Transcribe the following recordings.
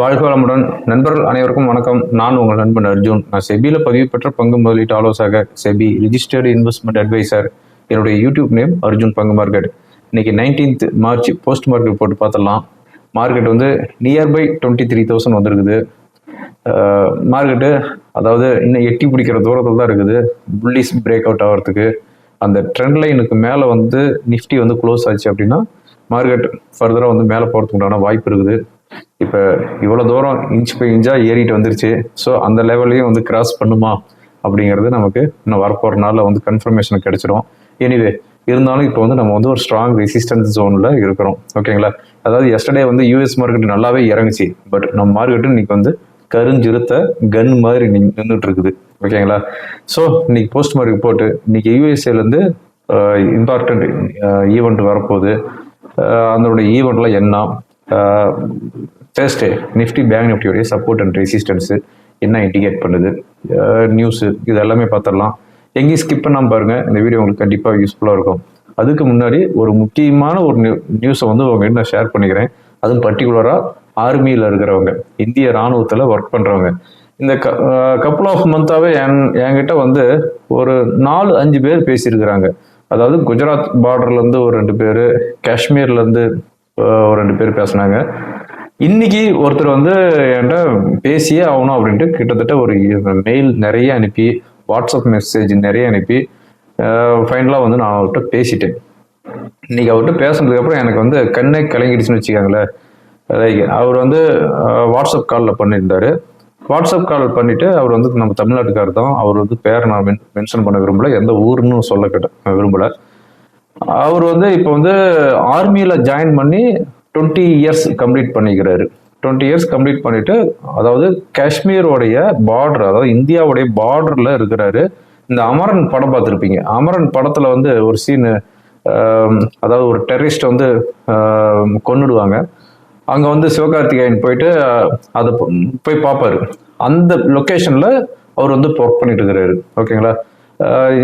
வாழ்க வளமுடன். நண்பர்கள் அனைவருக்கும் வணக்கம். நான் உங்கள் நண்பன் அர்ஜுன். நான் செபியில் பதிவு பெற்ற பங்கு முதலீட்டு ஆலோசகர் செபி ரிஜிஸ்டர்டு இன்வெஸ்ட்மெண்ட் அட்வைசர் என்னுடைய யூடியூப் நேம் அர்ஜுன் பங்கு மார்க்கெட். இன்னைக்கு நைன்டீன்த் மார்ச் போஸ்ட் மார்க்கெட் போட்டு பார்த்துடலாம் மார்க்கெட் வந்து நியர்பை டுவெண்ட்டி த்ரீ தௌசண்ட் வந்திருக்குது. மார்க்கெட்டு அதாவது இன்னும் எட்டி பிடிக்கிற தூரத்தில் தான் இருக்குது. புல்லிஸ் பிரேக் அவுட் ஆகிறதுக்கு அந்த ட்ரெண்ட் லைனுக்கு மேலே வந்து நிஃப்டி வந்து க்ளோஸ் ஆச்சு அப்படின்னா மார்க்கெட் ஃபர்தராக வந்து மேலே போகிறதுக்கு உண்டான வாய்ப்பு இருக்குது. இப்போ இவ்வளோ தூரம் இன்ச் பை இன்ச்சாக ஏறிட்டு வந்துருச்சு. ஸோ அந்த லெவல்லையும் வந்து கிராஸ் பண்ணுமா? அப்படிங்கிறது நமக்கு இன்னும் வரப்போகிற நாளில் வந்து கன்ஃபர்மேஷன் கிடைச்சிடும் எனிவே இருந்தாலும் இப்போ வந்து நம்ம வந்து ஒரு ஸ்ட்ராங் ரெசிஸ்டன்ஸ் ஜோனில் இருக்கிறோம். ஓகேங்களா அதாவது எஸ்டர்டே வந்து யூஎஸ் மார்க்கெட் நல்லாவே இறங்குச்சு. பட் நம்ம மார்க்கெட்டு இன்னைக்கு வந்து கருஞ்சிருத்த கன் மாதிரி நின்றுட்டு இருக்குது ஓகேங்களா ஸோ இன்னைக்கு போஸ்ட் மார்க் போட்டு இன்னைக்கு யூஎஸ்ஏலேருந்து இம்பார்ட்டன்ட் ஈவெண்ட் வரப்போகுது. Uh, அதனுடைய ஈவெண்ட்லாம் என்ன? தேர்ஸ்டே நிஃப்டி பேங்க் நிஃப்டியோடைய சப்போர்ட் அண்ட் ரெசிஸ்டன்ஸு என்ன இண்டிகேட் பண்ணுது? நியூஸு இது எல்லாமே பார்த்துடலாம். எங்கேயும் ஸ்கிப் பண்ணாமல் பாருங்கள் இந்த வீடியோ உங்களுக்கு கண்டிப்பாக யூஸ்ஃபுல்லாக இருக்கும். அதுக்கு முன்னாடி ஒரு முக்கியமான ஒரு நியூ நியூஸை வந்து உங்ககிட்ட நான் ஷேர் பண்ணிக்கிறேன். அதுவும் பர்டிகுலராக ஆர்மியில் இருக்கிறவங்க இந்திய இராணுவத்தில் ஒர்க் பண்ணுறவங்க இந்த க கப்புள் ஆஃப் மந்தாவே என் என்கிட்ட வந்து ஒரு நாலு அஞ்சு பேர் பேசியிருக்கிறாங்க. அதாவது குஜராத் பார்டர்லேருந்து ஒரு ரெண்டு பேர் காஷ்மீர்லேருந்து ஒரு ரெண்டு பேர் பேசினாங்க. இன்னைக்கு ஒருத்தர் வந்து என்கிட்ட பேசியே ஆகணும் அப்படின்ட்டு கிட்டத்தட்ட ஒரு மெயில் நிறைய அனுப்பி வாட்ஸ்அப் மெசேஜ் நிறைய அனுப்பி ஃபைனலாக வந்து நான் அவர்கிட்ட பேசிட்டேன். இன்னைக்கு அவர்கிட்ட பேசுனதுக்கப்புறம் எனக்கு வந்து கண்ணே கலங்கிடுச்சுன்னு வச்சுக்காங்களேன். லைக் அவர் வந்து வாட்ஸ்அப் காலில் பண்ணியிருந்தார். வாட்ஸ்அப் கால் பண்ணிவிட்டு அவர் வந்து நம்ம தமிழ்நாட்டுக்கார் தான். அவர் வந்து பேரை நான் மென் மென்ஷன் பண்ண விரும்பலை. எந்த ஊருன்னு சொல்ல கேட்ட விரும்பல. அவர் வந்து இப்போ வந்து ஆர்மியில் ஜாயின் பண்ணி டுவெண்ட்டி இயர்ஸ் கம்ப்ளீட் பண்ணிக்கிறாரு. டுவெண்ட்டி இயர்ஸ் கம்ப்ளீட் பண்ணிட்டு அதாவது காஷ்மீரோடைய பார்டர் அதாவது இந்தியாவுடைய பார்டரில் இருக்கிறாரு. இந்த அமரன் படம் பார்த்துருப்பீங்க. அமரன் படத்தில் வந்து ஒரு சீனு அதாவது ஒரு டெரரிஸ்ட் வந்து கொன்னுடுவாங்க. அங்கே வந்து சிவகார்த்திகேயன் போயிட்டு அதை போய் பார்ப்பாரு. அந்த லொக்கேஷனில் அவர் வந்து ஒர்க் பண்ணிட்டு இருக்கிறாரு. ஓகேங்களா?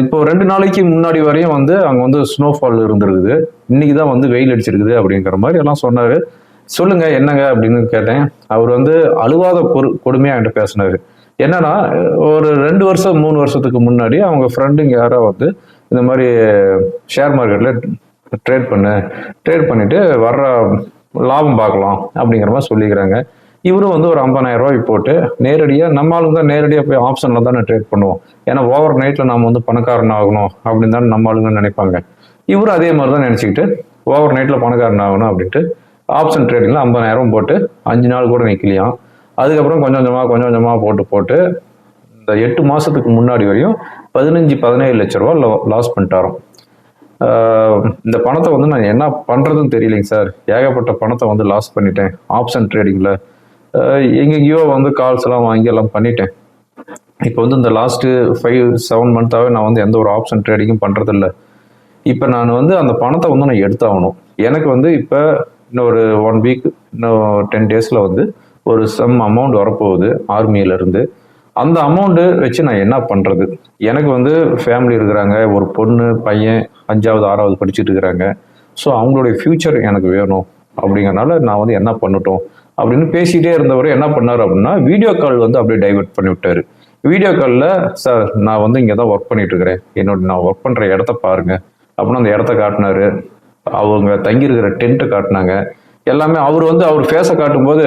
இப்போ ரெண்டு நாளைக்கு முன்னாடி வரையும் வந்து அங்கே வந்து ஸ்னோஃபால் இருந்திருக்குது. இன்னைக்கு தான் வந்து வெயில் அடிச்சிருக்குது அப்படிங்கிற மாதிரி எல்லாம் சொன்னார். சொல்லுங்க என்னங்க அப்படின்னு கேட்டேன். அவர் வந்து அழுவாத பொறு கொடுமையாக என்கிட்ட பேசினாரு. என்னன்னா ஒரு ரெண்டு வருஷம் மூணு வருஷத்துக்கு முன்னாடி அவங்க ஃப்ரெண்டுங்க யாரோ வந்து இந்த மாதிரி ஷேர் மார்க்கெட்டில் ட்ரேட் பண்ணு ட்ரேட் பண்ணிட்டு வர்ற லாபம் பார்க்கலாம் அப்படிங்கிற மாதிரி சொல்லிக்கிறாங்க. இவரும் வந்து ஒரு 50000 ரூபாய் போட்டு நேரடியாக நம்ம ஆளுங்க தான் நேரடியாக போய் ஆப்ஷனில் தானே ட்ரேட் பண்ணுவோம். ஏன்னா ஓவர் நைட்டில் நம்ம வந்து பணக்காரன் ஆகணும் அப்படின்னு தான் நம்ம ஆளுங்க நினைப்பாங்க. இவரும் அதே மாதிரி தான் நினச்சிக்கிட்டு ஓவர் நைட்டில் பணக்காரன் ஆகணும் அப்படின்ட்டு ஆப்ஷன் ட்ரேடிங்கில் 50000 போட்டு அஞ்சு நாள் கூட நிற்கலையாம் அதுக்கப்புறம் கொஞ்சம் கொஞ்சமாக கொஞ்சம் கொஞ்சமாக போட்டு போட்டு இந்த எட்டு மாதத்துக்கு முன்னாடி வரையும் பதினஞ்சு பதினேழு லட்ச ரூபா லாஸ் பண்ணிட்டாரோம். இந்த பணத்தை வந்து நான் என்ன பண்ணுறதுன்னு தெரியலைங்க சார். ஏகப்பட்ட பணத்தை வந்து லாஸ் பண்ணிட்டேன் ஆப்ஷன் ட்ரேடிங்கில் எங்கெங்கேயோ வந்து கால்ஸ் எல்லாம் வாங்கி எல்லாம் பண்ணிட்டேன். இப்போ வந்து இந்த லாஸ்ட்டு ஃபைவ் செவன் மந்த்தாகவே நான் வந்து எந்த ஒரு ஆப்ஷன் ட்ரேடிங்கும் பண்ணுறதில்ல இப்போ நான் வந்து அந்த பணத்தை வந்து நான் எடுத்தாகணும். எனக்கு வந்து இப்போ இன்னொரு ஒன் வீக் இன்னும் டென் டேஸில் வந்து ஒரு சம் அமௌண்ட் வரப்போகுது ஆர்மியிலேருந்து அந்த அமௌண்ட்டு வச்சு நான் என்ன பண்ணுறது எனக்கு வந்து ஃபேமிலி இருக்கிறாங்க ஒரு பொண்ணு பையன் அஞ்சாவது ஆறாவது படிச்சுட்டு இருக்கிறாங்க. ஸோ அவங்களுடைய ஃப்யூச்சர் எனக்கு வேணும். அப்படிங்கறனால நான் வந்து என்ன பண்ணட்டும்? அப்படின்னு பேசிகிட்டே இருந்தவர் என்ன பண்ணார் அப்படின்னா வீடியோ கால் வந்து அப்படியே டைவர்ட் பண்ணி விட்டாரு. வீடியோ காலில் சார் நான் வந்து இங்கே தான் ஒர்க் பண்ணிட்டு இருக்கிறேன். என்னோட நான் ஒர்க் பண்ணுற இடத்த பாருங்க. அப்படின்னு அந்த இடத்த காட்டினாரு. அவங்க தங்கியிருக்கிற டென்ட்டை காட்டினாங்க. எல்லாமே அவர் வந்து அவர் ஃபேஸை காட்டும்போது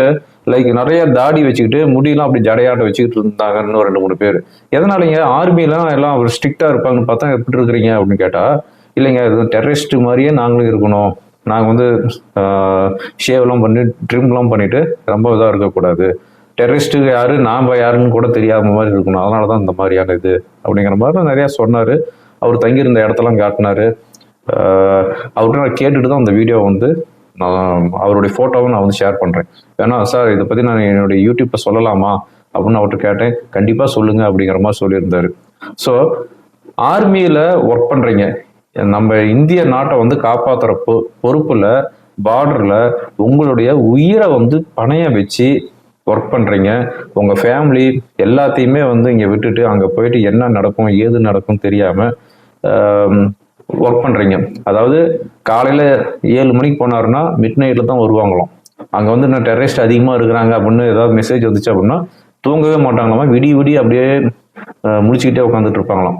லைக் நிறைய தாடி வச்சுக்கிட்டு முடியெல்லாம் அப்படி ஜடையாட்ட வச்சுக்கிட்டு இருந்தாங்க இன்னும் ரெண்டு மூணு பேர். எதனாலங்க? ஆர்மிலாம் எல்லாம் அவர் ஸ்ட்ரிக்டாக இருப்பாங்கன்னு பார்த்தா எப்படி இருக்கிறீங்க? அப்படின்னு கேட்டால் இல்லைங்க இது டெரரிஸ்ட் மாதிரியே நாங்களும் இருக்கணும். நாங்கள் வந்து ஷேவ்லாம் பண்ணி ட்ரிம்லாம் பண்ணிவிட்டு ரொம்ப இதாக இருக்கக்கூடாது. டெரரிஸ்ட்டுக்கு யார் நாம் யாருன்னு கூட தெரியாத மாதிரி இருக்கணும். அதனால தான் இந்த மாதிரியான இது அப்படிங்கிற மாதிரி நிறையா சொன்னார். அவர் தங்கியிருந்த இடத்தெல்லாம் காட்டினாரு. அவர்கிட்ட நான் கேட்டுட்டு தான் அந்த வீடியோ வந்து நான் அவருடைய ஃபோட்டோவை நான் வந்து ஷேர் பண்ணுறேன் ஏன்னா சார் இதை பற்றி நான் என்னுடைய யூடியூப்பை சொல்லலாமா? அப்படின்னு அவர்கிட்ட கேட்டேன். கண்டிப்பாக சொல்லுங்கள் அப்படிங்கிற மாதிரி சொல்லியிருந்தாரு. ஸோ ஆர்மியில் ஒர்க் பண்ணுறீங்க நம்ம இந்திய நாட்டை வந்து காப்பாற்றுற பொ பொறுப்பில் பார்டரில் உங்களுடைய உயிரை வந்து பணைய வச்சு ஒர்க் பண்ணுறீங்க உங்கள் ஃபேமிலி எல்லாத்தையுமே வந்து இங்கே விட்டுட்டு அங்கே போயிட்டு என்ன நடக்கும் ஏது நடக்கும் தெரியாமல் ஒர்க் பண்ணுறீங்க அதாவது காலையில் ஏழு மணிக்கு போனாருன்னா மிட் நைட்டில் தான் வருவாங்களாம். அங்கே வந்து நான் டெரரிஸ்ட் அதிகமாக இருக்கிறாங்க அப்படின்னு ஏதாவது மெசேஜ் வந்துச்சு அப்படின்னா தூங்கவே மாட்டாங்களாமா. விடிய விடிய அப்படியே முடிச்சுக்கிட்டே உட்காந்துட்டு இருப்பாங்களாம்.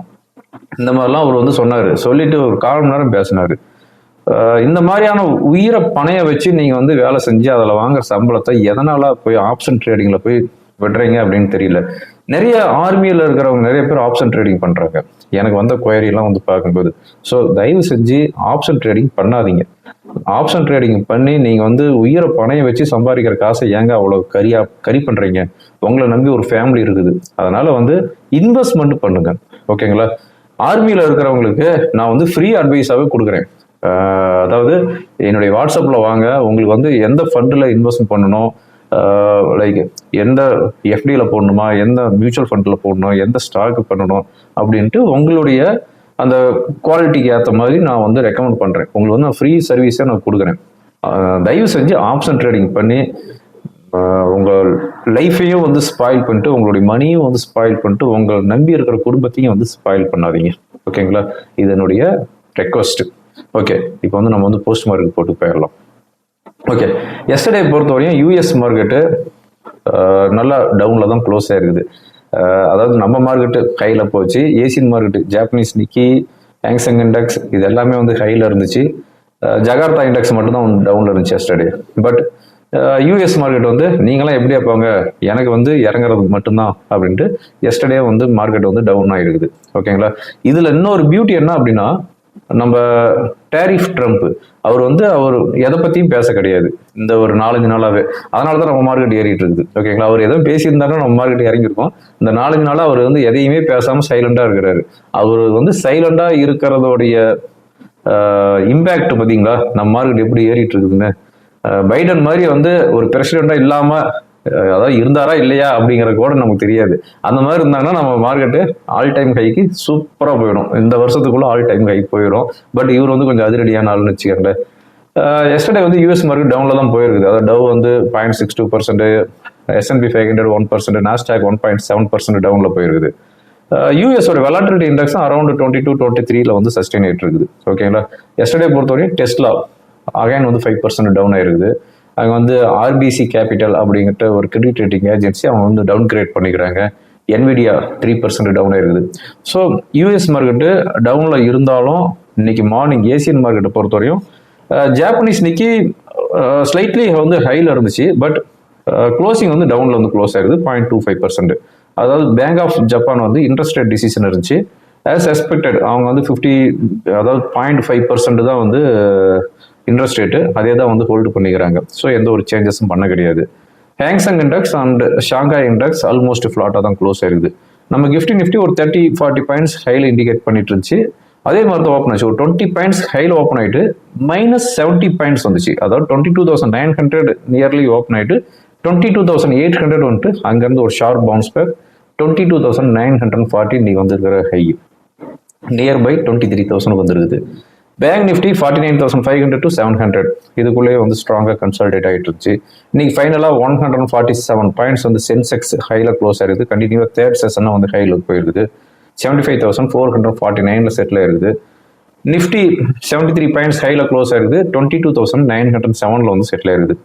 இந்த மாதிரிலாம் அவர் வந்து சொன்னார். சொல்லிட்டு ஒரு கால் மணி நேரம் பேசினார். இந்த மாதிரியான உயிரை பணைய வச்சு நீங்கள் வந்து வேலை செஞ்சு அதில் வாங்குற சம்பளத்தை எதனால் போய் ஆப்ஷன் ட்ரேடிங்கில் போய் விடுறீங்க அப்படின்னு தெரியல. நிறைய ஆர்மியில் இருக்கிறவங்க நிறைய பேர் ஆப்ஷன் ட்ரேடிங் பண்ணுறாங்க எனக்கு வந்த குயரிலாம் வந்து பார்க்கும்போது. ஸோ தயவு செஞ்சு ஆப்ஷன் ட்ரேடிங் பண்ணாதீங்க. ஆப்ஷன் ட்ரேடிங் பண்ணி நீங்கள் வந்து உயிரை பணையை வச்சு சம்பாதிக்கிற காசை ஏங்க அவ்வளோ கரியா கறி பண்ணுறீங்க உங்களை நம்பி ஒரு ஃபேமிலி இருக்குது. அதனால் வந்து இன்வெஸ்ட்மெண்ட் பண்ணுங்க. ஓகேங்களா ஆர்மியில் இருக்கிறவங்களுக்கு நான் வந்து ஃப்ரீ அட்வைஸாகவே கொடுக்குறேன். அதாவது என்னுடைய வாட்ஸ்அப்பில் வாங்க. உங்களுக்கு வந்து எந்த ஃபண்டில் இன்வெஸ்ட் பண்ணணும்? லைக் எந்த எஃப்டியில் போடணுமா? எந்த மியூச்சுவல் ஃபண்டில் போடணும்? எந்த ஸ்டாக்கு பண்ணணும்? அப்படின்ட்டு உங்களுடைய அந்த குவாலிட்டிக்கு ஏற்ற மாதிரி நான் வந்து ரெக்கமெண்ட் பண்ணுறேன் உங்களுக்கு வந்து நான் ஃப்ரீ சர்வீஸே நான் கொடுக்குறேன். தயவு செஞ்சு ஆப்ஷன் ட்ரேடிங் பண்ணி உங்கள் லைஃபையும் வந்து ஸ்பாயில் பண்ணிட்டு உங்களுடைய மணியும் வந்து ஸ்பாயில் பண்ணிட்டு உங்களை நம்பி இருக்கிற குடும்பத்தையும் வந்து ஸ்பாயில் பண்ணாதீங்க. ஓகேங்களா இது என்னுடைய ரெக்வஸ்ட் ஓகே இப்போ வந்து நம்ம வந்து போஸ்ட் மார்க்கெட் போட்டு போயிடலாம். ஓகே எஸ்டர்டே பொறுத்தவரையும் யூஎஸ் மார்க்கெட்டு நல்லா டவுனில் தான் க்ளோஸ் ஆயிருக்குது அதாவது நம்ம மார்க்கெட்டு கையில் போச்சு. Asian market Japanese Nikkei Hang Seng index இது எல்லாமே வந்து ஹையில் இருந்துச்சு. ஜகார்த்தா இண்டெக்ஸ் மட்டும்தான் டவுனில் இருந்துச்சு எஸ்டர்டே பட் யூஎஸ் மார்க்கெட் வந்து நீங்களாம் எப்படி வைப்பாங்க எனக்கு வந்து இறங்குறது மட்டும்தான் அப்படின்ட்டு எஸ்டர்டே வந்து மார்க்கெட் வந்து டவுன் ஆகிருக்குது ஓகேங்களா இதில் இன்னொரு பியூட்டி என்ன அப்படின்னா நம்ம டேரிஃப் ட்ரம்ப் அவர் வந்து அவர் எதை பற்றியும் பேச கிடையாது. இந்த ஒரு நாலஞ்சு நாளாவே. அதனால தான் நம்ம மார்க்கெட் ஏறிட்டு இருக்குது. ஓகேங்களா அவர் எதுவும் பேசியிருந்தாலும் நம்ம மார்க்கெட் இறங்கியிருக்கோம். இந்த நாலஞ்சு நாளாக அவர் வந்து எதையுமே பேசாமல் சைலண்டாக இருக்கிறாரு. அவர் வந்து சைலண்டாக இருக்கிறதோடைய இம்பேக்ட் பார்த்தீங்களா? நம்ம மார்க்கெட் எப்படி ஏறிட்டு இருக்குதுன்னு. பைடன் மாதிரி வந்து ஒரு பிரசிடெண்ட்டாக இல்லாமல் அதாவது இருந்தாரா இல்லையா அப்படிங்கிற கூட நமக்கு தெரியாது. அந்த மாதிரி இருந்தாங்கன்னா நம்ம மார்க்கெட்டு ஆல் டைம் ஹைக்கு சூப்பராக போயிடும். இந்த வருஷத்துக்குள்ள ஆல் டைம் ஹை போயிடும் பட் இவர் வந்து கொஞ்சம் அதிரடியான ஆள்னு வச்சுக்கோங்களேன். எஸ்டர்டே வந்து யூஎஸ் மார்க்கெட் டவுனில் தான் போயிருக்குது. அதாவது டவ் வந்து point six two percent S and P five hundred one percent Nasdaq one point seven percent டவுனில் போயிருக்குது. யூஎஸோட வெலாட்டிலிட்டி இண்டெக்ஸும் அரௌண்ட் டுவெண்ட்டி டூ டுவெண்ட்டி த்ரீல வந்து சஸ்டெயின் ஆகிட்டு இருக்குது. ஓகேங்களா எஸ்டர்டே பொறுத்தவரையும் டெஸ்ட்லா அகைன் வந்து ஃபைவ் பர்சன்ட் டவுன் ஆயிருக்குது. அங்கே வந்து ஆர்பிசி கேபிட்டல் அப்படிங்கிற ஒரு கிரெடிட் ரேட்டிங் ஏஜென்சி அவங்க வந்து டவுன் கிரேட் பண்ணிக்கிறாங்க. என்விடியா த்ரீ பர்சன்ட் டவுன் ஆயிருக்குது. ஸோ யூஎஸ் மார்க்கெட்டு டவுனில் இருந்தாலும் இன்னைக்கு மார்னிங் ஏசியன் மார்க்கெட்டை பொறுத்தவரையும் ஜாப்பனீஸ் இன்னைக்கு ஸ்லைட்லி வந்து ஹையில் இருந்துச்சு. பட் க்ளோசிங் வந்து டவுனில் வந்து க்ளோஸ் ஆயிருது பாயிண்ட் டூ ஃபைவ் பர்சன்ட் அதாவது பேங்க் ஆஃப் ஜப்பான் வந்து இன்ட்ரெஸ்ட் ரேட் டிசிஷன் இருந்துச்சு. ஆஸ் எக்ஸ்பெக்டட் அவங்க வந்து ஃபிஃப்டி அதாவது பாயிண்ட் ஃபைவ் பர்சன்ட் தான் வந்து இன்ட்ரெஸ்ட் ரேட்டு அதே தான் வந்து ஹோல்டு பண்ணிக்கிறாங்க. ஸோ எந்த ஒரு சேஞ்சஸும் பண்ண கிடையாது. Hang Seng index and Shanghai index almost ஃப்ளாட்டாக தான் க்ளோஸ் ஆயிருக்குது. நம்ம கிஃப்டி நிஃப்டி ஒரு தேர்ட்டி ஃபார்ட்டி பாயிண்ட்ஸ் ஹையில் இண்டிகேட் பண்ணிட்டு இருந்துச்சு. அதே மாதிரி தான் ஓப்பன் ஆச்சு. ஒரு டுவெண்ட்டி பாயிண்ட்ஸ் ஹையில் ஓப்பன் ஆயிட்டு மைனஸ் செவன்ட்டி பாயிண்ட்ஸ் வந்துச்சு. அதாவது twenty two thousand nine hundred nearly open ஆயிட்டு twenty two thousand eight hundred வந்துட்டு அங்கேருந்து ஒரு sharp bounce back twenty two thousand nine hundred forty இன்னைக்கு வந்திருக்கிற high nearby twenty three thousand வந்துருக்குது. Bank Nifty forty nine thousand five hundred to seven hundred இதுக்குள்ளேயே வந்து ஸ்ட்ராங்காக கன்சல்டேட் ஆகிட்டு இருந்துச்சு இன்னைக்கு ஃபைனலாக one hundred forty seven points வந்து சென்செக்ஸ் ஹையில் க்ளோஸ் ஆயிருக்குது கண்டினியூவாக தேர்ட் செஷனாக வந்து ஹையில் போயிருக்குது seventy five thousand four hundred forty நைனில் செட்டில் இருக்குது நிஃப்டி செவன்ட்டி த்ரீ பாயிண்ட்ஸ் ஹையில் க்ளோஸ் ஆயிருக்குது twenty two thousand nine hundred செவனில் வந்து செட்டில் ஆயிருக்குது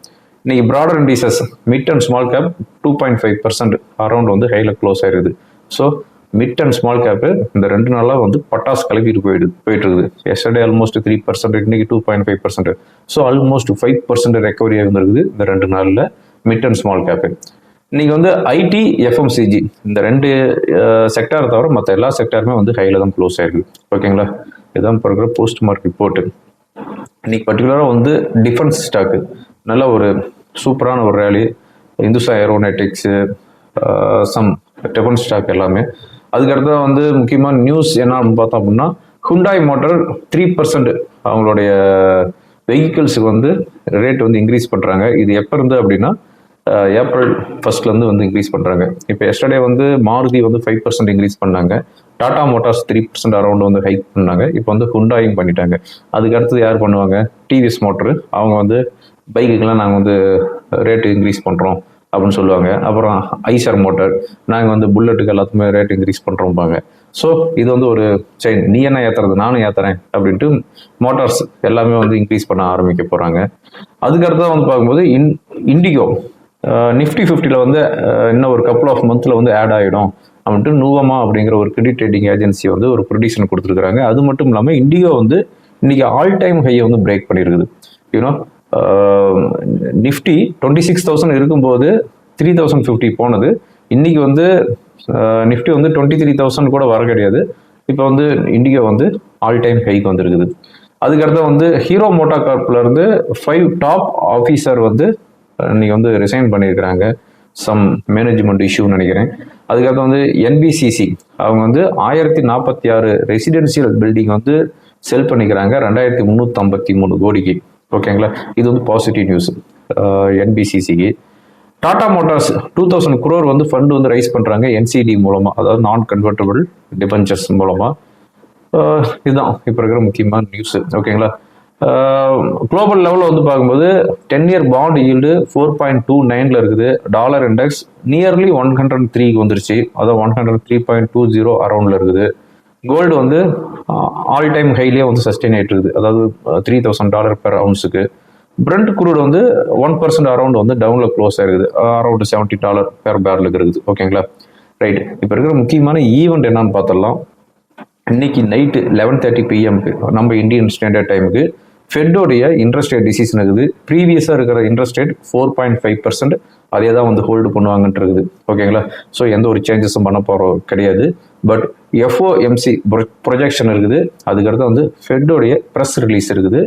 இன்னைக்கு broader indices mid and small cap two point five percent around வந்து ஹையில் க்ளோஸ் ஆயிருக்குது so mid and small cap இந்த ரெண்டு நாளாக வந்து பட்டாஸ் கலக்கிட்டு போயிடுது போயிட்டு இருக்குது எஸ்டர்டே ஆல்மோஸ்ட் த்ரீ பர்சன்ட் இன்னைக்கு two point five percent so almost five percent recovery ஆகிருந்திருக்குது இந்த ரெண்டு நாளில் மிட் அண்ட் ஸ்மால் கேப்பு இன்னைக்கு வந்து ஐடி எஃப்எம்சிஜி இந்த ரெண்டு செக்டாரை தவிர மற்ற எல்லா செக்டாருமே வந்து ஹையில் தான் க்ளோஸ் ஆயிருக்கு. ஓகேங்களா? இதான் பிறகு போஸ்ட் மார்க் ரிப்போர்ட்டு இன்னைக்கு பர்டிகுலராக வந்து டிஃபென்ஸ் ஸ்டாக்கு நல்ல ஒரு சூப்பரான ஒரு rally Hindustan Aeronautics some defence stock எல்லாமே அதுக்கடுத்து வந்து முக்கியமாக நியூஸ் என்ன அப்படின்னு பார்த்தோம் அப்படின்னா ஹுண்டாய் மோட்டார் த்ரீ பர்சன்ட் அவங்களுடைய வெஹிக்கிள்ஸுக்கு வந்து ரேட் வந்து இன்க்ரீஸ் பண்ணுறாங்க இது எப்போ இருந்து அப்படின்னா ஏப்ரல் ஃபர்ஸ்ட்லேருந்து வந்து இன்க்ரீஸ் பண்ணுறாங்க இப்போ எஸ்டர்டே வந்து மாருதி வந்து ஃபைவ் பர்சன்ட் இன்க்ரீஸ் பண்ணாங்க. Tata Motors three percent around வந்து ஹைக் பண்ணாங்க. இப்போ வந்து ஹுண்டாயும் பண்ணிட்டாங்க. அதுக்கு அடுத்தது யார் பண்ணுவாங்க? டிவிஎஸ் மோட்டரு அவங்க வந்து பைக்குக்கெல்லாம் நாங்கள் வந்து ரேட்டு இன்க்ரீஸ் பண்ணுறோம் அப்படின்னு சொல்லுவாங்க. அப்புறம் ஐசர் மோட்டார். நாங்கள் வந்து புல்லட்டுக்கு எல்லாத்துக்குமே ரேட் இன்க்ரீஸ் பண்ணுறோம்பாங்க ஸோ இது வந்து ஒரு செயின் நீ என்ன ஏத்துறது? நானும் ஏற்றுறேன் அப்படின்ட்டு மோட்டார்ஸ் எல்லாமே வந்து இன்க்ரீஸ் பண்ண ஆரம்பிக்க போகிறாங்க அதுக்கடுத்து வந்து பார்க்கும்போது இன் இண்டிகோ நிஃப்டி ஃபிஃப்டியில் வந்து இன்னும் ஒரு கப்புள் ஆஃப் மந்த்தில் வந்து ஆட் ஆகிடும் அப்படின்ட்டு நூவமா அப்படிங்கிற ஒரு கிரெடிட் ரேட்டிங் ஏஜென்சி வந்து ஒரு ப்ரொடியூஷன் கொடுத்துருக்குறாங்க. அது மட்டும் இல்லாமல் இண்டிகோ வந்து இன்றைக்கி ஆல் டைம் ஹையை வந்து பிரேக் பண்ணியிருக்குது you know Nifty twenty six thousand இருக்கும்போது த்ரீ தௌசண்ட் ஃபிஃப்டி போனது. இன்றைக்கி வந்து நிஃப்டி வந்து டுவெண்ட்டி த்ரீ தௌசண்ட் கூட வர கிடையாது. இப்போ வந்து இண்டிகோ வந்து ஆல் டைம் ஹைக்கு வந்திருக்குது. அதுக்கடுத்து வந்து ஹீரோ மோட்டா கார்ப்லேருந்து ஃபைவ் டாப் ஆஃபீஸர் வந்து இன்றைக்கி வந்து ரிசைன் பண்ணியிருக்கிறாங்க. சம் மேனேஜ்மெண்ட் இஷ்யூன்னு நினைக்கிறேன். அதுக்கடுத்து வந்து என்பிசிசி அவங்க வந்து ஆயிரத்தி நாற்பத்தி ஆறு ரெசிடென்சியல் பில்டிங் வந்து செல் பண்ணிக்கிறாங்க. ரெண்டாயிரத்தி முந்நூற்றி ஐம்பத்தி மூணு கோடிக்கு. ஓகேங்களா? இது வந்து positive news என்பிசிசிக்கு Tata Motors two thousand crore வந்து ஃபண்டு வந்து ரைஸ் பண்ணுறாங்க என்சிடி மூலமாக அதாவது நான் கன்வெர்டபுள் டிபென்ச்சர்ஸ் மூலமாக இதுதான் இப்போ இருக்கிற முக்கியமான நியூஸ் ஓகேங்களா? குளோபல் லெவலில் வந்து பார்க்கும்போது ten year bond yield four point two நைனில் இருக்குது. Dollar index nearly one hundred த்ரீக்கு வந்துருச்சு. அதாவது one hundred three point two zero அரௌண்டில் இருக்குது. கோல்டு வந்து ஆல் டைம் ஹைலியே வந்து சஸ்டெயின் ஆகிட்டு இருக்குது அதாவது த்ரீ தௌசண்ட் டாலர் பெர் அவுன்ஸுக்கு பிரண்ட் குரூட் வந்து ஒன் பர்சன்ட் அரௌண்ட் வந்து டவுனில் க்ளோஸ் ஆயிருக்குது. அரௌண்ட் செவன்ட்டி டாலர் பெர் பேரலுக்கு இருக்குது. ஓகேங்களா ரைட் இப்போ இருக்கிற முக்கியமான ஈவெண்ட் என்னன்னு பார்த்துடலாம். இன்னைக்கு நைட்டு லெவன் தேர்ட்டி பிஎம்க்கு நம்ம இந்தியன் ஸ்டாண்டர்ட் டைமுக்கு ஃபெட்டோடைய இன்ட்ரெஸ்ட் ரேட் டிசிஷன் இருக்குது. ப்ரீவியஸாக இருக்கிற interest rate four point five percent அதே தான் வந்து ஹோல்டு பண்ணுவாங்கன்ட்டு இருக்குது. ஓகேங்களா ஸோ எந்த ஒரு சேஞ்சஸும் பண்ண போகிறோம் கிடையாது. பட் எஃப்ஓஎம்சி ப்ரொஜெக்ஷன் இருக்குது. அதுக்கடுத்து வந்து ஃபெட்டோடைய ப்ரெஸ் ரிலீஸ் இருக்குது.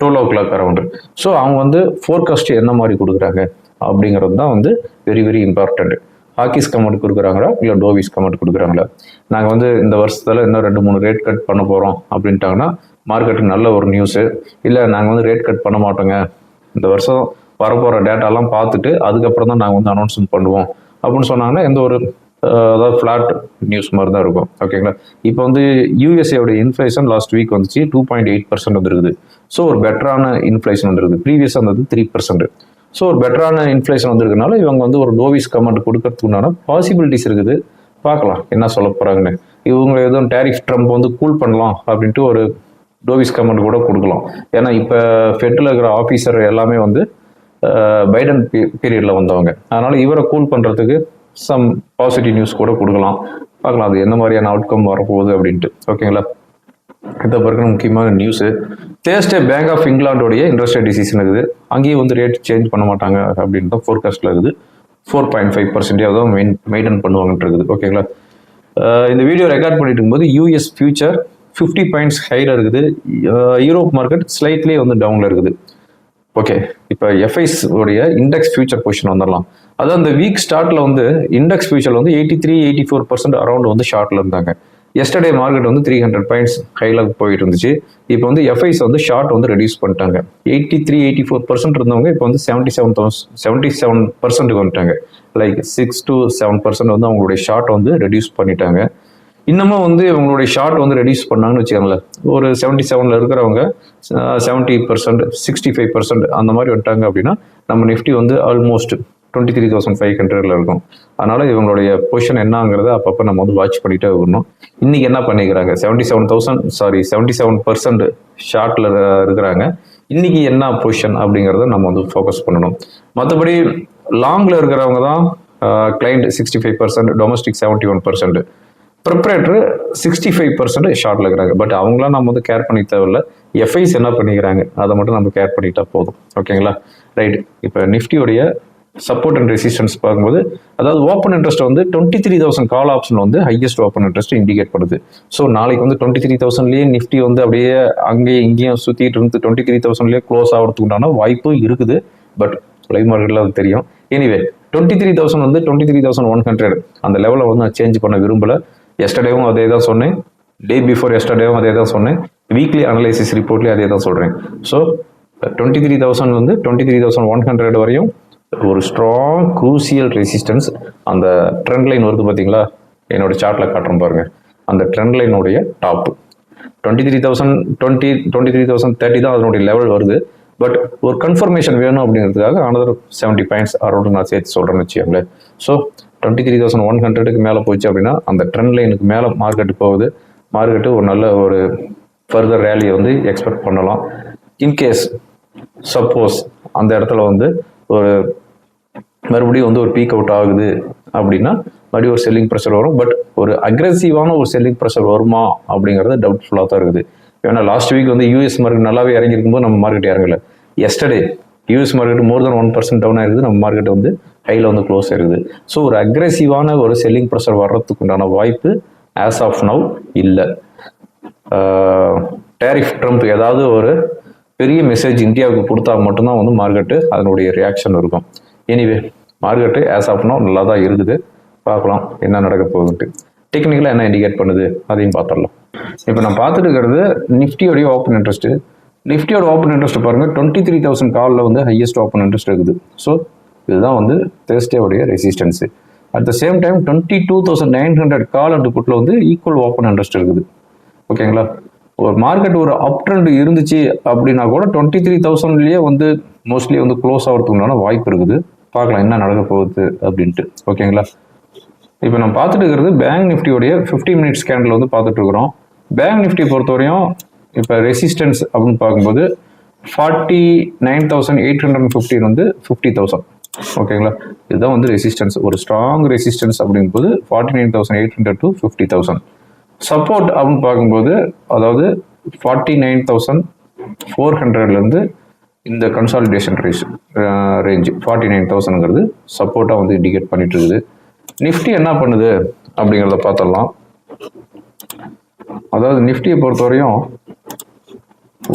Twelve o'clock around so அவங்க வந்து ஃபோர்காஸ்ட் என்ன மாதிரி கொடுக்குறாங்க? அப்படிங்கிறது தான் வந்து very very important hawkish comment கொடுக்குறாங்களா? இல்லை டோவிஸ் கமெண்ட் கொடுக்குறாங்களா? நாங்கள் வந்து இந்த வருஷத்தில் இன்னும் ரெண்டு மூணு ரேட் கட் பண்ண போகிறோம் அப்படின்ட்டாங்கன்னா மார்க்கெட்டுக்கு நல்ல ஒரு நியூஸு இல்லை நாங்கள் வந்து ரேட் கட் பண்ண மாட்டோங்க. இந்த வருஷம் வரப்போகிற டேட்டாலாம் பார்த்துட்டு அதுக்கப்புறம் தான் நாங்கள் வந்து அனௌன்ஸ்மெண்ட் பண்ணுவோம். அப்படின்னு சொன்னாங்கன்னா எந்த ஒரு அதாவது ஃப்ளாட் நியூஸ் மாதிரி தான் இருக்கும் ஓகேங்களா இப்போ வந்து யூஎஸ்ஏவோட இன்ஃப்ளேஷன் லாஸ்ட் வீக் வந்துச்சு. டூ பாயிண்ட் எயிட் பர்சன்ட் வந்துருக்குது. ஸோ ஒரு பெட்டரான இன்ஃப்ளேஷன் வந்துருக்குது. ப்ரீவியஸாக இருந்தது த்ரீ பர்சன்ட் ஸோ ஒரு பெட்டரான இன்ஃப்ளேஷன் வந்திருக்கனால இவங்க வந்து ஒரு டோவிஸ் கமெண்ட் கொடுக்கறதுக்குண்டான பாசிபிலிட்டிஸ் இருக்குது. பார்க்கலாம். என்ன சொல்ல போகிறாங்கன்னு இவங்க எதுவும் டேரிஃப் ட்ரம்ப் வந்து கூல் பண்ணலாம் அப்படின்ட்டு ஒரு டோவிஸ் கமெண்ட் கூட கொடுக்கலாம். ஏன்னா இப்போ ஃபெட்டில் இருக்கிற ஆஃபீஸர் எல்லாமே வந்து பைடன் பீரியடில் வந்தவங்க. அதனால் இவரை கூல் பண்ணுறதுக்கு சம் பாசிட்டிவ் நியூஸ் கூட கொடுக்கலாம். பார்க்கலாம் அது என்ன மாதிரியான அவுட்கம் வரப்போகுது அப்படின்ட்டு. ஓகேங்களா இந்த பிறகு முக்கியமான நியூஸு தேர்ஸ்டே பேங்க் ஆஃப் இங்கிலாண்டோடைய இன்ட்ரெஸ்ட் ரேட் டிசிஷன் இருக்குது. அங்கேயும் வந்து ரேட் சேஞ்ச் பண்ண மாட்டாங்க அப்படின்னு தான் ஃபோர்காஸ்ட்டில் இருக்குது. ஃபோர் பாயிண்ட் ஃபைவ் பர்சன்டேஜ் தான் மெயின் மெயின்டைன் பண்ணுவாங்கன்ட்டு இருக்குது. ஓகேங்களா இந்த வீடியோ ரெக்கார்ட் பண்ணிட்டு இருக்கும்போது யூஎஸ் ஃபியூச்சர் ஃபிஃப்டி பாயிண்ட்ஸ் ஹையில் இருக்குது. யூரோப் மார்க்கெட் ஸ்லைட்லேயே வந்து டவுனில் இருக்குது. ஓகே இப்போ எஃப்ஐஸ் உடைய இண்டெக்ஸ் ஃபியூச்சர் பொசிஷன் வந்துடலாம் அதாவது அந்த வீக் ஸ்டார்ட்ல வந்து இண்டெக்ஸ் ஃபியூச்சர் வந்து eighty three eighty four percent around வந்து ஷார்ட்ல இருந்தாங்க. எஸ்டர்டே மார்க்கெட் வந்து த்ரீ ஹண்ட்ரட் பாயிண்ட்ஸ் ஹைல போயிட்டு இருந்துச்சு இப்போ வந்து எஃப்ஐஸ் வந்து ஷார்ட் வந்து ரெடியூஸ் பண்ணிட்டாங்க. Eighty three eighty four percent இருந்தவங்க இப்போ வந்து seventy seven thousand seventy seven பர்சன்ட்டுக்கு வந்துட்டாங்க. Like six to seven percent வந்து அவங்களுடைய ஷார்ட் வந்து ரெடியூஸ் பண்ணிட்டாங்க. இன்னமும் வந்து இவங்களுடைய ஷார்ட் வந்து ரெடியூஸ் பண்ணாங்கன்னு வச்சுக்கோங்களேன். ஒரு செவன்ட்டி செவனில் இருக்கிறவங்க seventy percent sixty five percent அந்த மாதிரி வந்துட்டாங்க அப்படின்னா நம்ம நிஃப்டி வந்து almost twenty three thousand five ஹண்ட்ரட்ல இருக்கும். அதனால் இவங்களுடைய பொசிஷன் என்னங்கிறத அப்பப்போ நம்ம வந்து வாட்ச் பண்ணிட்டே வரணும். இன்றைக்கி என்ன பண்ணிக்கிறாங்க? Seventy seven thousand sorry seventy seven percent ஷார்ட்டில் இருக்கிறாங்க. இன்றைக்கி என்ன பொசிஷன் அப்படிங்கிறத நம்ம வந்து ஃபோக்கஸ் பண்ணணும். மற்றபடி லாங்கில் இருக்கிறவங்க தான் client sixty five percent domestic seventy one percent proprietary sixty five percent ஷார்ட்ல இருக்கிறாங்க. பட் அவங்களாம் நம்ம வந்து கேர் பண்ணி தேவையில்ல. எஃப்ஐஸ் என்ன பண்ணிக்கிறாங்க? அதை மட்டும் நம்ம கேர் பண்ணிட்டா போதும். ஓகேங்களா ரைட் இப்போ நிஃப்டியோடைய சப்போர்ட் அண்ட் ரெசிஸ்டன்ஸ் பார்க்கும்போது அதாவது ஓப்பன் இன்ட்ரெஸ்ட் வந்து twenty three thousand call option வந்து ஹையஸ்ட் ஓப்பன் இன்ட்ரெஸ்ட் இண்டிகேட் பண்ணுது. ஸோ நாளைக்கு வந்து டுவெண்ட்டி த்ரீ தௌசண்ட்லேயே நிஃப்டி வந்து அப்படியே அங்கேயும் இங்கேயும் சுற்றிட்டு இருந்து டுவெண்ட்டி த்ரீ தௌசண்ட்லேயே க்ளோஸ் ஆகிறதுக்கு உண்டான வாய்ப்பும் இருக்குது. பட் லைவ் மார்க்கெட்டில் அது தெரியும். எனிவே டுவெண்ட்டி த்ரீ தௌசண்ட் வந்து twenty three thousand one hundred அந்த லெவலை வந்து நான் சேஞ்ச் பண்ண விரும்பல. எஸ்டர்டேவும் அதே தான் சொன்னேன். டே பிஃபோர் எஸ்டர்டேவும் அதே தான் சொன்னேன். வீக்லி அனலைசிஸ் ரிப்போர்ட்லேயும் அதே தான் சொல்கிறேன் ஸோ டுவெண்ட்டி த்ரீ தௌசண்ட் வந்து twenty three thousand one hundred வரையும் ஒரு ஸ்ட்ராங் க்ரூசியல் ரெசிஸ்டன்ஸ் அந்த ட்ரெண்ட் லைன் வருது பார்த்தீங்களா என்னோட சார்ட்டில் காட்டுறேன் பாருங்கள் அந்த trend லைனுடைய top twenty three thousand twenty twenty three thousand thirty தான் அதனுடைய லெவல் வருது. பட் ஒரு கன்ஃபர்மேஷன் வேணும் அப்படிங்கிறதுக்காக அனதர் செவன்ட்டி பாயிண்ட்ஸ் அரௌண்ட் நான் சேர்த்து சொல்கிறேன்னு வச்சுக்கோங்களேன். So twenty three thousand one ஹண்ட்ரடுக்கு மேலே போச்சு அப்படின்னா அந்த ட்ரெண்ட் லைனுக்கு மேலே மார்க்கெட்டு போகுது. மார்க்கெட்டு ஒரு நல்ல ஒரு ஃபர்தர் ரேலியை வந்து எக்ஸ்பெக்ட் பண்ணலாம். இன்கேஸ் சப்போஸ் அந்த இடத்துல வந்து ஒரு மறுபடியும் வந்து ஒரு பீக் அவுட் ஆகுது அப்படின்னா மறுபடியும் ஒரு செல்லிங் ப்ரெஷர் வரும். பட் ஒரு அக்ரெசிவான ஒரு செல்லிங் ப்ரெஷர் வருமா அப்படிங்கிறது டவுட்ஃபுல்லாக தான் இருக்குது. ஏன்னா லாஸ்ட் வீக் வந்து யூஎஸ் மார்க்கெட் நல்லாவே இறங்கி இருக்கும்போது நம்ம market இறங்கலை. Yesterday US market more then one percent down ஆயிருக்குது. நம்ம மார்க்கெட் வந்து ஹையில் வந்து க்ளோஸ் ஆயிருக்குது ஸோ ஒரு அக்ரெசிவான ஒரு செல்லிங் ப்ரெஷர் வர்றதுக்கு உண்டான வாய்ப்பு ஆஸ் ஆஃப் நவ் இல்லை. டேரிஃப் ட்ரம்ப் ஏதாவது ஒரு பெரிய மெசேஜ் இந்தியாவுக்கு கொடுத்தா மட்டும்தான் வந்து மார்க்கெட்டு அதனுடைய ரியாக்ஷன் இருக்கும். Anyway market as of now நல்லா தான் இருக்குது. பார்க்கலாம் என்ன நடக்க போகுதுன்ட்டு. டெக்னிக்கலாக என்ன இண்டிகேட் பண்ணுது? அதையும் பார்த்துடலாம். இப்போ நான் பார்த்துட்டு இருக்கிறது நிஃப்டியோடைய ஓப்பன் இன்ட்ரெஸ்ட்டு நிஃப்டியோட ஓப்பன் இன்ட்ரெஸ்ட் பாருங்கள் டுவெண்ட்டி த்ரீ தௌசண்ட் காலில் வந்து ஹையஸ்ட் ஓப்பன் இன்ட்ரெஸ்ட் இருக்குது. ஸோ இதுதான் வந்து தேர்ஸ்டேவுடைய resistance at the same time twenty two thousand nine hundred call and புட்டில் வந்து ஈக்குவல் ஓப்பன் இன்ட்ரெஸ்ட் இருக்குது. ஓகேங்களா? ஒரு மார்க்கெட் ஒரு அப் ட்ரெண்ட் இருந்துச்சு அப்படின்னா கூட டுவெண்ட்டி த்ரீ தௌசண்ட்லேயே வந்து மோஸ்ட்லி வந்து க்ளோஸ் ஆகிறதுக்குண்டான வாய்ப்பு இருக்குது. பார்க்கலாம் என்ன நடக்க போகுது அப்படின்ட்டு. ஓகேங்களா? இப்போ நம்ம பார்த்துட்டு இருக்கிறது பேங்க் நிஃப்டியோடைய ஃபிஃப்டி மினிட்ஸ் கேண்டில் வந்து பார்த்துட்டு இருக்கிறோம். பேங்க் நிஃப்டி பொறுத்தவரையும் இப்போ ரெசிஸ்டன்ஸ் அப்படின்னு பார்க்கும்போது forty nine thousand eight hundred fifteen வந்து ஃபிஃப்டி தௌசண்ட் ஓகேங்களா இதுதான் வந்து ரெசிஸ்டன்ஸ் ஒரு ஸ்ட்ராங் ரெசிஸ்டன்ஸ் அப்படிங்கும்போது forty nine thousand eight hundred to fifty thousand support அப்படின்னு பார்க்கும்போது அதாவது ஃபார்ட்டி நைன் தௌசண்ட் ஃபோர் ஹண்ட்ரட்லேருந்து இந்த consolidation race range forty nine தௌசண்ட்ங்கிறது சப்போர்ட்டாக வந்து இண்டிகேட் பண்ணிட்டு இருக்குது நிஃப்டி என்ன பண்ணுது அப்படிங்கிறத பார்த்துடலாம். அதாவது நிஃப்டியை பொறுத்தவரையும்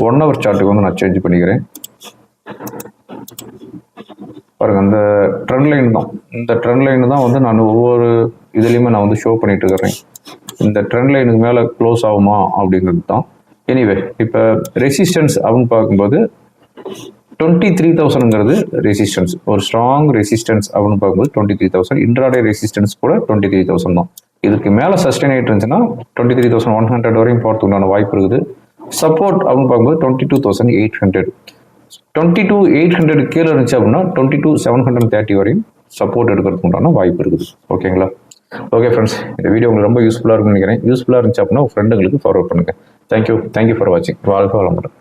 ஒன் ஹவர் சார்ட்டுக்கு வந்து நான் சேஞ்ச் பண்ணிக்கிறேன். பாருங்க அந்த ட்ரெண்ட் லைன் தான். இந்த ட்ரெண்ட் லைன் தான் வந்து நான் ஒவ்வொரு இதுலேயுமே நான் வந்து ஷோ பண்ணிட்டு இருக்கிறேன். இந்த ட்ரெண்ட் லைனுக்கு மேலே க்ளோஸ் ஆகுமா அப்படிங்கிறது தான். எனிவே இப்போ ரெசிஸ்டன்ஸ் அப்படின்னு பார்க்கும்போது டுவெண்ட்டி த்ரீ தௌசண்ட்ங்கிறது ரெசிஸ்டன்ஸ் ஒரு ஸ்ட்ராங் ரெசிஸ்டன்ஸ் அப்படின்னு பார்க்கும்போது twenty three thousand intraday resistance கூட டுவெண்ட்டி த்ரீ தௌசண்ட் தான். இதுக்கு மேலே சஸ்டெயின் ஆகிட்டு இருந்துச்சுன்னா twenty three thousand one hundred வரையும் போகிறதுக்குண்டான வாய்ப்பு இருக்குது. சப்போர்ட் அப்படின்னு பார்க்கும்போது twenty two thousand eight hundred twenty two eight hundred கீழே இருந்துச்சு அப்படின்னா twenty two seven hundred thirty வரையும் சப்போர்ட் எடுக்கிறதுக்கு உண்டான வாய்ப்பு இருக்குது. ஓகேங்களா ஓகே ஃப்ரெண்ட்ஸ் இந்த வீடியோ உங்களுக்கு ரொம்ப யூஸ்ஃபுல்லாக இருக்கும்னு நினைக்கிறேன். யூஸ்ஃபுல்லாக இருந்துச்சு அப்படின்னா உங்கள் ஃப்ரெண்டுங்களுக்கு ஃபார்வர்ட் பண்ணுங்கள் thank you thank you for வாட்சிங் வாழ்க்கை வளமுடன்.